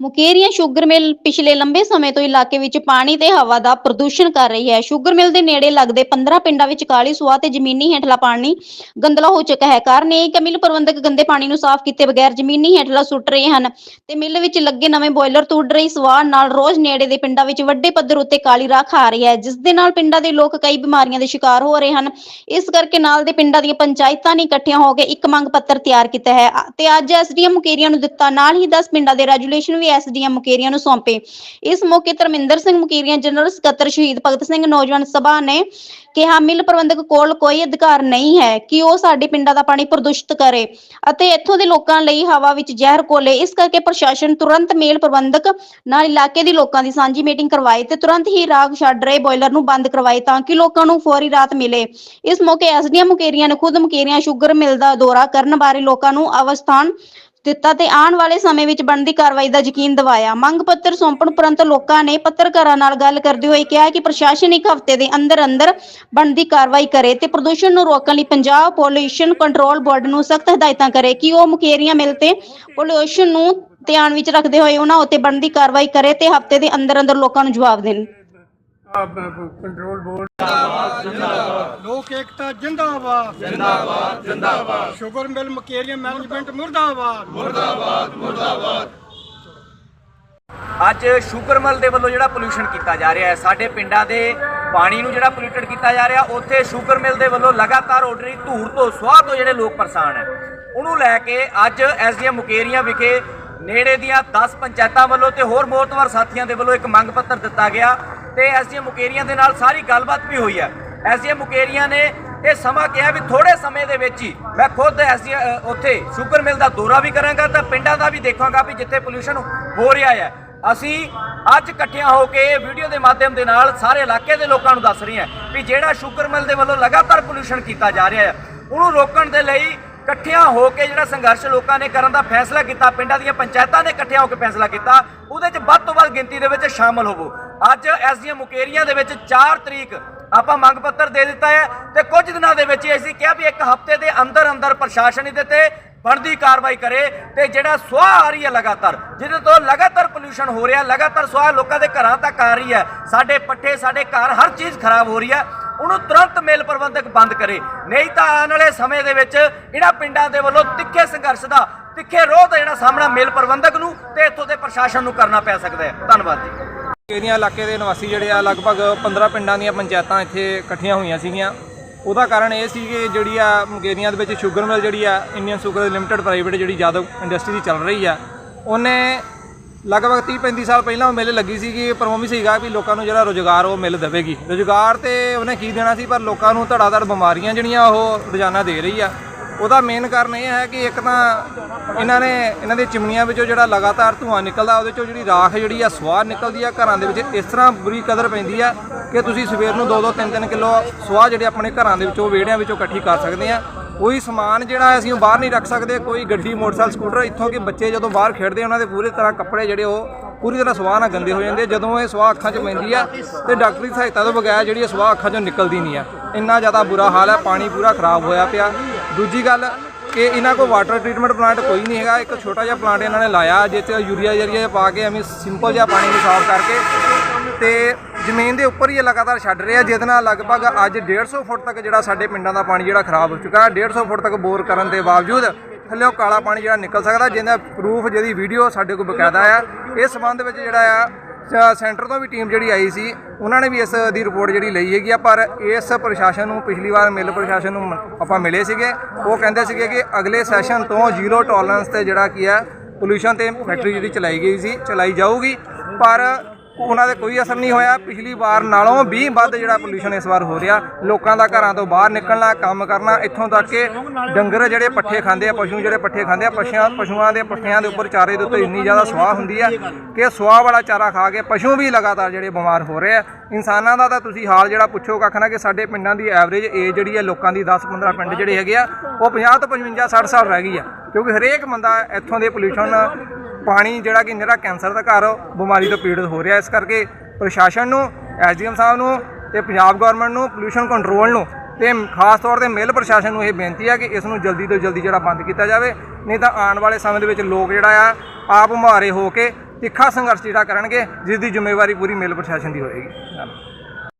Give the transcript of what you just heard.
Mukerian sugar mill ਪਿਛਲੇ ਲੰਬੇ ਸਮੇਂ ਤੋਂ ਇਲਾਕੇ ਵਿੱਚ ਪਾਣੀ ਤੇ ਹਵਾ ਦਾ ਪ੍ਰਦੂਸ਼ਣ ਕਰ ਰਹੀ ਹੈ। ਸ਼ੂਗਰ ਮਿਲ ਦੇ ਨੇੜੇ ਲੱਗਦੇ 15 ਪਿੰਡਾਂ ਵਿੱਚ ਕਾਲੀ ਸੁਆਹ ਤੇ ਜ਼ਮੀਨੀ ਹੇਠਲਾ ਪਾਣੀ ਗੰਦਲਾ ਹੋ ਚੁੱਕਾ ਹੈ। ਕਾਰਨ ਇਹ ਕਿ ਮਿਲ ਪ੍ਰਬੰਧਕ ਗੰਦੇ ਪਾਣੀ ਨੂੰ ਸਾਫ਼ ਕੀਤੇ ਬਗੈਰ ਜ਼ਮੀਨੀ ਹੇਠਲਾ ਸੁੱਟ ਰਹੇ ਹਨ। ਤੇ ਮਿਲ ਵਿੱਚ ਲੱਗੇ ਨਵੇਂ ਬੋਇਲਰ ਤੋਂ ਉੱਡ ਰਹੀ ਸਵਾਹ ਨਾਲ ਰੋਜ਼ ਨੇੜੇ ਦੇ ਪਿੰਡਾਂ ਵਿੱਚ ਵੱਡੇ ਪੱਧਰ ਉੱਤੇ ਕਾਲੀ ਰਾਖ ਆ ਰਹੀ ਹੈ, ਜਿਸ ਦੇ ਨਾਲ ਪਿੰਡਾਂ ਦੇ ਲੋਕ ਕਈ ਬਿਮਾਰੀਆਂ ਦੇ ਸ਼ਿਕਾਰ ਹੋ ਰਹੇ ਹਨ। ਇਸ ਕਰਕੇ ਨਾਲ ਦੇ ਪਿੰਡਾਂ ਦੀਆਂ ਪੰਚਾਇਤਾਂ ਨੇ ਇਕੱਠੀਆਂ ਹੋ ਕੇ ਇੱਕ ਮੰਗ ਪੱਤਰ ਤਿਆਰ ਕੀਤਾ ਹੈ। ਤੇ ਅੱਜ ਐਸਡੀਐਮ ਮੁਕੇਰੀਆਂ ਨੂੰ ਦਿੱਤਾ, ਨਾਲ ਹੀ 10 ਪਿੰਡਾਂ ਦੇ ਰੈਜੂਲੇਸ਼ਨ ਵੀ ਐਸਡੀਐਮ ਮੁਕੇਰੀਆਂ ਨੂੰ ਸੌਂਪੇ। ਇਸ ਮੌਕੇ ਧਰਮਿੰਦਰ ਸਿੰਘ ਮੁਕੇਰੀਆਂ ਜਨਰਲ ਸਕੱਤਰ ਸ਼ਹੀਦ ਭਗਤ ਸਿੰਘ ਨੌਜਵਾਨ ਸਭਾ ਨੇ ਕਿਹਾ, ਮਿਲ ਪ੍ਰਬੰਧਕ ਕੋਲ ਕੋਈ ਅਧਿਕਾਰ ਨਹੀਂ ਹੈ ਕਿ ਉਹ ਸਾਡੇ ਪਿੰਡਾਂ ਦਾ ਪਾਣੀ ਪ੍ਰਦੂਸ਼ਿਤ ਕਰੇ ਅਤੇ ਇੱਥੋਂ ਦੇ ਲੋਕਾਂ ਲਈ ਹਵਾ ਵਿੱਚ ਜ਼ਹਿਰ ਘੋਲੇ। ਇਸ ਕਰਕੇ ਪ੍ਰਸ਼ਾਸਨ ਤੁਰੰਤ ਮੇਲ ਪ੍ਰਬੰਧਕ ਨਾਲ ਇਲਾਕੇ ਦੇ ਲੋਕਾਂ ਦੀ ਸਾਂਝੀ ਮੀਟਿੰਗ ਕਰਵਾਏ ਤੇ ਤੁਰੰਤ ਹੀ ਰਾਗ ਛੱਡ ਰਹੇ ਬੋਇਲਰ ਨੂੰ ਬੰਦ ਕਰਵਾਏ ਤਾਂ ਕਿ ਲੋਕਾਂ ਨੂੰ ਫੌਰੀ ਰਾਹਤ ਮਿਲੇ। ਇਸ ਮੌਕੇ ਐਸਡੀਐਮ ਮੁਕੇਰੀਆਂ ਨੇ ਖੁਦ ਮੁਕੇਰੀਆਂ ਸ਼ੂਗਰ ਮਿਲ ਦਾ ਦੌਰਾ ਕਰਨ ਬਾਰੇ ਲੋਕਾਂ ਨੂੰ ਅਵਸਥਾਨ ਦਿੱਤਾ ਤੇ ਆਉਣ ਵਾਲੇ ਸਮੇਂ ਵਿੱਚ ਬਣਦੀ ਕਾਰਵਾਈ ਦਾ ਯਕੀਨ ਦਿਵਾਇਆ। ਮੰਗ ਪੱਤਰ ਸੌਂਪਣ ਉਪਰੰਤ ਲੋਕਾਂ ਨੇ ਪੱਤਰਕਾਰਾਂ ਨਾਲ ਗੱਲ ਕਰਦੇ ਹੋਏ ਕਿਹਾ ਕਿ ਪ੍ਰਸ਼ਾਸਨ ਇੱਕ ਹਫ਼ਤੇ ਦੇ ਅੰਦਰ ਅੰਦਰ ਬਣਦੀ ਕਾਰਵਾਈ ਕਰੇ ਤੇ ਪ੍ਰਦੂਸ਼ਣ ਨੂੰ ਰੋਕਣ ਲਈ ਪੰਜਾਬ ਪੋਲਿਊਸ਼ਨ ਕੰਟਰੋਲ ਬੋਰਡ ਨੂੰ ਸਖਤ ਹਦਾਇਤਾਂ ਕਰੇ ਕਿ ਉਹ ਮੁਕੇਰੀਆਂ ਮਿਲ ਤੇ ਪੋਲਿਊਸ਼ਨ ਨੂੰ ਧਿਆਨ ਵਿੱਚ ਰੱਖਦੇ ਹੋਏ ਉਹਨਾਂ ਉੱਤੇ ਬਣਦੀ ਕਾਰਵਾਈ ਕਰੇ ਤੇ ਹਫ਼ਤੇ ਦੇ ਅੰਦਰ ਅੰਦਰ ਲੋਕਾਂ ਨੂੰ ਜਵਾਬ ਦੇਣ। ਕੰਟਰੋਲ ਬੋਰਡ ਲੋਕ ਏਕਤਾ ਜਿੰਦਾਬਾਦ। ਜਿੰਦਾਬਾਦ ਜਿੰਦਾਬਾਦ। ਸ਼ੂਗਰ ਮਿਲ ਮਕੇਰੀਆ ਮੈਨੇਜਮੈਂਟ ਮੁਰਦਾਬਾਦ। ਅੱਜ ਸ਼ੂਗਰਮਲ ਦੇ ਵੱਲੋਂ ਜਿਹੜਾ ਪੋਲੂਸ਼ਨ ਕੀਤਾ ਜਾ ਰਿਹਾ ਹੈ ਸਾਡੇ ਪਿੰਡਾਂ ਦੇ ਪਾਣੀ ਨੂੰ ਜਿਹੜਾ ਪੋਲੂਟਡ ਕੀਤਾ ਜਾ ਰਿਹਾ ਉੱਥੇ ਸ਼ੂਗਰ ਮਿਲ ਦੇ ਵੱਲੋਂ ਲਗਾਤਾਰ ਉੱਡ ਰਹੀ ਧੂੜ ਤੋਂ ਸਵਾਹ ਤੋਂ ਜਿਹੜੇ ਲੋਕ ਪਰੇਸ਼ਾਨ ਹੈ। ਉਹਨੂੰ ਲੈ ਕੇ ਅੱਜ ਐਸਡੀਐਮ ਮੁਕੇਰੀਆਂ ਵਿਖੇ ਨੇੜੇ ਦੀਆਂ 10 ਪੰਚਾਇਤਾਂ ਵੱਲੋਂ ਤੇ ਹੋਰ ਮੋਤਵਰ ਸਾਥੀਆਂ ਦੇ ਵੱਲੋਂ ਇੱਕ ਮੰਗ ਪੱਤਰ ਦਿੱਤਾ ਗਿਆ। ਤੇ ਐਸਡੀਐਮ ਮੁਕੇਰੀਆਂ ਦੇ ਨਾਲ ਸਾਰੀ ਗੱਲਬਾਤ ਵੀ ਹੋਈ ਹੈ। ਐਸਡੀਐਮ ਮੁਕੇਰੀਆਂ ਨੇ ਇਹ ਸਮਾਂ ਕਿਹਾ ਵੀ ਥੋੜੇ ਸਮੇਂ ਦੇ ਵਿੱਚ ਹੀ ਮੈਂ ਖੁਦ ਐਸੀ ਉੱਥੇ ਸ਼ੂਗਰ ਮਿਲ ਦਾ ਦੌਰਾ ਵੀ ਕਰਾਂਗਾ ਤਾਂ ਪਿੰਡਾਂ ਦਾ ਵੀ ਦੇਖਾਂਗਾ ਵੀ ਜਿੱਥੇ ਪੋਲੂਸ਼ਨ ਹੋ ਰਿਹਾ ਹੈ। ਅਸੀਂ ਅੱਜ ਇਕੱਠਿਆਂ ਹੋ ਕੇ ਇਹ ਵੀਡੀਓ ਦੇ ਮਾਧਿਅਮ ਦੇ ਨਾਲ ਸਾਰੇ ਇਲਾਕੇ ਦੇ ਲੋਕਾਂ ਨੂੰ ਦੱਸ ਰਹੀ ਹਾਂ ਵੀ ਜਿਹੜਾ ਸ਼ੂਗਰ ਮਿਲ ਦੇ ਵੱਲੋਂ ਲਗਾਤਾਰ ਪੋਲੂਸ਼ਨ ਕੀਤਾ ਜਾ ਰਿਹਾ ਹੈ, ਉਹਨੂੰ ਰੋਕਣ ਦੇ ਲਈ ਇਕੱਠਿਆਂ ਹੋ ਕੇ ਜਿਹੜਾ ਸੰਘਰਸ਼ ਲੋਕਾਂ ਨੇ ਕਰਨ ਦਾ ਫੈਸਲਾ ਕੀਤਾ, ਪਿੰਡਾਂ ਦੀਆਂ ਪੰਚਾਇਤਾਂ ਨੇ ਇਕੱਠਿਆਂ ਹੋ ਕੇ ਫੈਸਲਾ ਕੀਤਾ, ਉਹਦੇ 'ਚ ਵੱਧ ਤੋਂ ਵੱਧ ਗਿਣਤੀ ਦੇ ਵਿੱਚ ਸ਼ਾਮਲ ਹੋਵੋ। ਅੱਜ ਐਸਡੀਐਮ ਮੁਕੇਰੀਆਂ ਦੇ ਵਿੱਚ 4 ਤਰੀਕ ਆਪਾਂ ਮੰਗ ਪੱਤਰ ਦੇ ਦਿੱਤਾ ਹੈ ਤੇ ਕੁਝ ਦਿਨਾਂ ਦੇ ਵਿੱਚ ਹੀ ਅਸੀਂ ਕਿਹਾ ਵੀ ਇੱਕ ਹਫ਼ਤੇ ਦੇ ਅੰਦਰ ਅੰਦਰ ਪ੍ਰਸ਼ਾਸਨ ਇਹਦੇ ਤੇ ਬਣਦੀ ਕਾਰਵਾਈ ਕਰੇ ਤੇ ਜਿਹੜਾ ਸੁਆਹ ਆ ਰਹੀ ਹੈ ਲਗਾਤਾਰ, ਜਿਹਦੇ ਤੋਂ ਲਗਾਤਾਰ ਪੋਲੂਸ਼ਨ ਹੋ ਰਿਹਾ, ਲਗਾਤਾਰ ਸੁਆਹ ਲੋਕਾਂ ਦੇ ਘਰਾਂ ਤੱਕ ਆ ਰਹੀ ਹੈ, ਸਾਡੇ ਪੱਠੇ, ਸਾਡੇ ਘਰ, ਹਰ ਚੀਜ਼ ਖਰਾਬ ਹੋ ਰਹੀ ਹੈ, ਉਹਨੂੰ ਤੁਰੰਤ ਮੇਲ ਪ੍ਰਬੰਧਕ ਬੰਦ ਕਰੇ। ਨਹੀਂ ਤਾਂ ਆਉਣ ਵਾਲੇ ਸਮੇਂ ਦੇ ਵਿੱਚ ਇਹਨਾਂ ਪਿੰਡਾਂ ਦੇ ਵੱਲੋਂ ਤਿੱਖੇ ਸੰਘਰਸ਼ ਦਾ, ਤਿੱਖੇ ਰੋਹ ਦਾ ਜਿਹੜਾ ਸਾਹਮਣਾ ਮੇਲ ਪ੍ਰਬੰਧਕ ਨੂੰ ਤੇ ਇੱਥੋਂ ਦੇ ਪ੍ਰਸ਼ਾਸਨ ਨੂੰ ਕਰਨਾ ਪੈ ਸਕਦਾ ਹੈ। ਧੰਨਵਾਦ ਜੀ। ਏਰੀਆ ਇਲਾਕੇ ਦੇ ਨਿਵਾਸੀ ਜਿਹੜੇ ਆ ਲਗਭਗ 15 ਪਿੰਡਾਂ ਦੀਆਂ ਪੰਚਾਇਤਾਂ ਇੱਥੇ ਇਕੱਠੀਆਂ ਹੋਈਆਂ ਸੀਗੀਆਂ। ਉਹਦਾ ਕਾਰਨ ਇਹ ਸੀ ਕਿ ਜਿਹੜੀ ਆ ਮੁਕੇਰੀਆਂ ਦੇ ਵਿੱਚ ਸ਼ੂਗਰ ਮਿਲ ਜਿਹੜੀ ਆ, ਇੰਡੀਅਨ ਸ਼ੂਗਰ ਲਿਮਟਿਡ ਪ੍ਰਾਈਵੇਟ ਜਿਹੜੀ ਜਾਦਵ ਇੰਡਸਟਰੀ ਦੀ ਚੱਲ ਰਹੀ ਆ। ਉਹਨੇ ਲਗਭਗ 30 35 ਸਾਲ ਪਹਿਲਾਂ ਉਹ ਮਿਲ ਲੱਗੀ ਸੀ ਕਿ ਪ੍ਰੋਮਿਸ ਸੀਗਾ ਵੀ ਲੋਕਾਂ ਨੂੰ ਜਿਹੜਾ ਰੋਜ਼ਗਾਰ ਉਹ ਮਿਲ ਦੇਵੇਗੀ। ਰੋਜ਼ਗਾਰ ਤੇ ਉਹਨੇ ਕੀ ਦੇਣਾ ਸੀ, ਪਰ ਲੋਕਾਂ ਨੂੰ ਧੜਾਧੜ ਬਿਮਾਰੀਆਂ ਜਿਹੜੀਆਂ ਉਹ ਰੋਜ਼ਾਨਾ ਦੇ ਰਹੀ ਆ। ਉਹਦਾ ਮੇਨ ਕਾਰਨ ਇਹ ਹੈ ਕਿ ਇੱਕ ਤਾਂ ਇਹਨਾਂ ਨੇ, ਇਹਨਾਂ ਦੇ ਚਿਮਨੀਆਂ ਵਿੱਚੋਂ ਜਿਹੜਾ ਲਗਾਤਾਰ ਧੂੰਆਂ ਨਿਕਲਦਾ, ਉਹਦੇ ਚੋਂ ਜਿਹੜੀ ਰਾਖ ਜਿਹੜੀ ਆ ਸਵਾਹ ਨਿਕਲਦੀ ਆ, ਘਰਾਂ ਦੇ ਵਿੱਚ ਇਸ ਤਰ੍ਹਾਂ ਬੁਰੀ ਕਦਰ ਪੈਂਦੀ ਆ ਕਿ ਤੁਸੀਂ ਸਵੇਰ ਨੂੰ 2-2 3-3 ਕਿਲੋ ਸਵਾਹ ਜਿਹੜੇ ਆਪਣੇ ਘਰਾਂ ਦੇ ਵਿੱਚੋਂ, ਵਿਹੜਿਆਂ ਵਿੱਚੋਂ ਇਕੱਠੀ ਕਰ ਸਕਦੇ ਆ। ਕੋਈ ਸਮਾਨ ਜਿਹੜਾ ਅਸੀਂ ਉਹ ਬਾਹਰ ਨਹੀਂ ਰੱਖ ਸਕਦੇ, ਕੋਈ ਗੱਡੀ, ਮੋਟਰਸਾਈਕਲ, ਸਕੂਟਰ, ਇੱਥੋਂ ਕਿ ਬੱਚੇ ਜਦੋਂ ਬਾਹਰ ਖੇਡਦੇ ਉਹਨਾਂ ਦੇ ਪੂਰੀ ਤਰ੍ਹਾਂ ਕੱਪੜੇ ਜਿਹੜੇ ਉਹ ਪੂਰੀ ਤਰ੍ਹਾਂ ਸਵਾਹ ਨਾਲ ਗੰਦੇ ਹੋ ਜਾਂਦੇ ਜਦੋਂ ਇਹ ਸਵਾਹ ਅੱਖਾਂ 'ਚ ਪੈਂਦੀ ਆ ਤੇ ਡਾਕਟਰੀ ਸਹਾਇਤਾ ਤੋਂ ਬਗੈਰ ਜਿਹੜੀ ਇਹ ਸਵਾਹ ਅੱਖਾਂ 'ਚੋਂ ਨਿਕਲਦੀ ਨਹੀਂ ਆ। ਇੰਨਾ ਜ਼ਿਆਦਾ ਬੁਰਾ ਹਾਲ ਹੈ ਪਾਣੀ ਪੂਰਾ ਖਰਾਬ ਹੋਇਆ ਪਿਆ। ਦੂਜੀ ਗੱਲ ਕਿ ਇਹਨਾਂ ਕੋਲ ਵਾਟਰ ਟ੍ਰੀਟਮੈਂਟ ਪਲਾਂਟ ਕੋਈ ਨਹੀਂ ਹੈਗਾ। ਇੱਕ ਛੋਟਾ ਜਿਹਾ ਪਲਾਂਟ ਇਹਨਾਂ ਨੇ ਲਾਇਆ, ਜਿੱਥੇ ਯੂਰੀਆ ਜਰੀਆ ਪਾ ਕੇ ਐਵੇਂ ਸਿੰਪਲ ਜਿਹਾ ਪਾਣੀ ਨੂੰ ਸਾਫ਼ ਕਰਕੇ ਤੇ ਜ਼ਮੀਨ ਦੇ ਉੱਪਰ ਹੀ ਇਹ ਲਗਾਤਾਰ ਛੱਡ ਰਿਹਾ ਜਿਹਦੇ ਨਾਲ ਲਗਭਗ ਅੱਜ 150 ਫੁੱਟ ਤੱਕ ਜਿਹੜਾ ਸਾਡੇ ਪਿੰਡਾਂ ਦਾ ਪਾਣੀ ਜਿਹੜਾ ਖਰਾਬ ਹੋ ਚੁੱਕਾ ਹੈ। 150 ਫੁੱਟ ਤੱਕ ਬੋਰ ਕਰਨ ਦੇ ਬਾਵਜੂਦ ਥੱਲੇੋਂ ਕਾਲਾ ਪਾਣੀ ਜਿਹੜਾ ਨਿਕਲ ਸਕਦਾ, ਜਿਹਦਾ ਪ੍ਰੂਫ ਜਿਹਦੀ ਵੀਡੀਓ ਸਾਡੇ ਕੋਲ ਬਕਾਇਦਾ ਆ। ਇਸ ਸੰਬੰਧ ਵਿੱਚ ਜਿਹੜਾ ਆ ਸੈਂਟਰ ਤੋਂ ਵੀ ਟੀਮ ਜਿਹੜੀ ਆਈ ਸੀ, ਉਹਨਾਂ ਨੇ ਵੀ ਇਸ ਦੀ ਰਿਪੋਰਟ ਜਿਹੜੀ ਲਈ ਹੈਗੀ ਆ, ਪਰ ਇਸ ਪ੍ਰਸ਼ਾਸਨ ਨੂੰ ਪਿਛਲੀ ਵਾਰ ਮਿਲ ਪ੍ਰਸ਼ਾਸਨ ਨੂੰ ਮ- ਆਪਾਂ ਮਿਲੇ ਸੀਗੇ। ਉਹ ਕਹਿੰਦੇ ਸੀਗੇ ਕਿ ਅਗਲੇ ਸੈਸ਼ਨ ਤੋਂ ਜ਼ੀਰੋ ਟੋਲਰੈਂਸ ਤੇ ਜਿਹੜਾ ਕੀ ਹੈ ਪੋਲੂਸ਼ਨ ਤੇ ਫੈਕਟਰੀ ਜਿਹੜੀ ਚਲਾਈ ਗਈ ਸੀ, ਚਲਾਈ ਜਾਊਗੀ। ਪਰ ਉਹਨਾਂ ਦੇ ਕੋਈ ਅਸਰ ਨਹੀਂ ਹੋਇਆ। ਪਿਛਲੀ ਵਾਰ ਨਾਲੋਂ 20 ਵੱਧ ਜਿਹੜਾ ਪੋਲੂਸ਼ਨ ਇਸ ਵਾਰ ਹੋ ਰਿਹਾ। ਲੋਕਾਂ ਦਾ ਘਰਾਂ ਤੋਂ ਬਾਹਰ ਨਿਕਲਣਾ, ਕੰਮ ਕਰਨਾ, ਇੱਥੋਂ ਤੱਕ ਕਿ ਡੰਗਰ ਜਿਹੜੇ ਪੱਠੇ ਖਾਂਦੇ ਆ, ਪਸ਼ੂ ਜਿਹੜੇ ਪੱਠੇ ਖਾਂਦੇ ਆ, ਪਸ਼ੂਆਂ ਪਸ਼ੂਆਂ ਦੇ ਪੱਠਿਆਂ ਦੇ ਉੱਪਰ ਚਾਰੇ ਦੇ ਉੱਤੇ ਇੰਨੀ ਜ਼ਿਆਦਾ ਸਵਾਹ ਹੁੰਦੀ ਆ ਕਿ ਸਵਾਹ ਵਾਲਾ ਚਾਰਾ ਖਾ ਕੇ ਪਸ਼ੂ ਵੀ ਲਗਾਤਾਰ ਜਿਹੜੇ ਬਿਮਾਰ ਹੋ ਰਹੇ ਆ। ਇਨਸਾਨਾਂ ਦਾ ਤਾਂ ਤੁਸੀਂ ਹਾਲ ਜਿਹੜਾ ਪੁੱਛੋ ਕੱਖ ਨਾ ਕਿ ਸਾਡੇ ਪਿੰਡਾਂ ਦੀ ਐਵਰੇਜ ਏਜ ਜਿਹੜੀ ਹੈ ਲੋਕਾਂ ਦੀ 10-15 ਪਿੰਡ ਜਿਹੜੇ ਹੈਗੇ ਆ, ਉਹ 50 ਤੋਂ 55 60 ਸਾਲ ਰਹਿ ਗਈ ਆ। ਕਿਉਂਕਿ ਹਰੇਕ ਬੰਦਾ ਇੱਥੋਂ ਦੇ ਪੋਲੂਸ਼ਨ ਪਾਣੀ ਜਿਹੜਾ ਕਿ ਨਿਹਰਾ ਕੈਂਸਰ ਦਾ ਘਰ ਬਿਮਾਰੀ ਤੋਂ ਪੀੜਤ ਹੋ ਰਿਹਾ। ਇਸ ਕਰਕੇ ਪ੍ਰਸ਼ਾਸਨ ਨੂੰ, ਐਸਡੀਐਮ ਸਾਹਿਬ ਨੂੰ ਤੇ ਪੰਜਾਬ ਗਵਰਨਮੈਂਟ ਨੂੰ ਪੋਲੂਸ਼ਨ ਕੰਟਰੋਲ ਨੂੰ ਤੇ ਖਾਸ ਤੌਰ ਤੇ ਮਿਲ ਪ੍ਰਸ਼ਾਸਨ ਨੂੰ ਇਹ ਬੇਨਤੀ ਹੈ ਕਿ ਇਸ ਨੂੰ ਜਲਦੀ ਤੋਂ ਜਲਦੀ ਜਿਹੜਾ ਬੰਦ ਕੀਤਾ ਜਾਵੇ। ਨਹੀਂ ਤਾਂ ਆਉਣ ਵਾਲੇ ਸਮੇਂ ਦੇ ਵਿੱਚ ਲੋਕ ਜਿਹੜਾ ਆ, ਆਪ ਮੁਹਾਰੇ ਹੋ ਕੇ ਤਿੱਖਾ ਸੰਘਰਸ਼ ਜਿਹੜਾ ਕਰਨਗੇ, ਜਿਸ ਦੀ ਜ਼ਿੰਮੇਵਾਰੀ ਪੂਰੀ ਮਿਲ ਪ੍ਰਸ਼ਾਸਨ ਦੀ ਹੋਏਗੀ। ਧੰਨਵਾਦ।